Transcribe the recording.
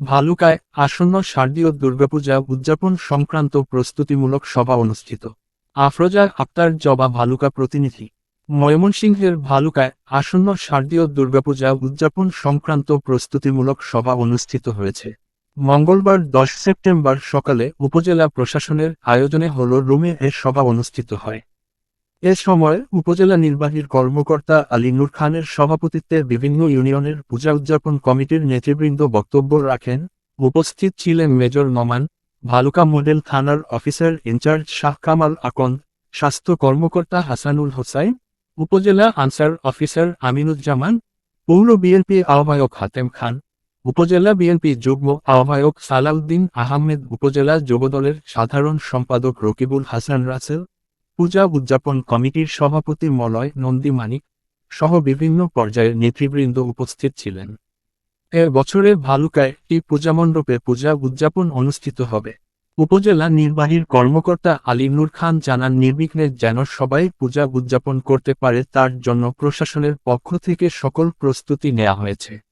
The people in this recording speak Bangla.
ভালুকায় আসন্ন শারদীয় দুর্গাপূজা উদযাপন সংক্রান্ত প্রস্তুতিমূলক সভা অনুষ্ঠিত। আফরোজা আক্তার জবা ভালুকা প্রতিনিধি। ময়মনসিংহের ভালুকায় আসন্ন শারদীয় দুর্গাপূজা উদযাপন সংক্রান্ত প্রস্তুতিমূলক সভা অনুষ্ঠিত হয়েছে। মঙ্গলবার দশ সেপ্টেম্বর সকালে উপজেলা প্রশাসনের আয়োজনে হল রুমে এ সভা অনুষ্ঠিত হয়। এ সময় উপজেলা নির্বাহীর কর্মকর্তা আলী নূর খানের সভাপতিত্বে বিভিন্ন ইউনিয়নের পূজা উদযাপন কমিটির নেতৃবৃন্দ বক্তব্য রাখেন। উপস্থিত ছিলেন মেজর নমান, ভালুকা মডেল থানার officer in charge Shah Kamal Akand, স্বাস্থ্য কর্মকর্তা হাসানুল হোসাইন, উপজেলা আনসার অফিসার আমিনুজ্জামান, পৌর বিএনপি আহ্বায়ক হাতেম খান, উপজেলা বিএনপি যুগ্ম আহ্বায়ক সালাউদ্দিন আহমেদ, উপজেলা যুবদলের সাধারণ সম্পাদক রকিবুল হাসান রাসেল পূজা উদযাপন কমিটির সভাপতি মলয় নন্দী মানিক সহ বিভিন্ন পর্যায়ের নেতৃবৃন্দ উপস্থিত ছিলেন। এ বছরে ভালুকায় একটি পূজামণ্ডপে পূজা উদযাপন অনুষ্ঠিত হবে। উপজেলা নির্বাহীর কর্মকর্তা আলী নূর খান জানান, নির্বিঘ্নে যেন সবাই পূজা উদযাপন করতে পারে তার জন্য প্রশাসনের পক্ষ থেকে সকল প্রস্তুতি নেওয়া হয়েছে।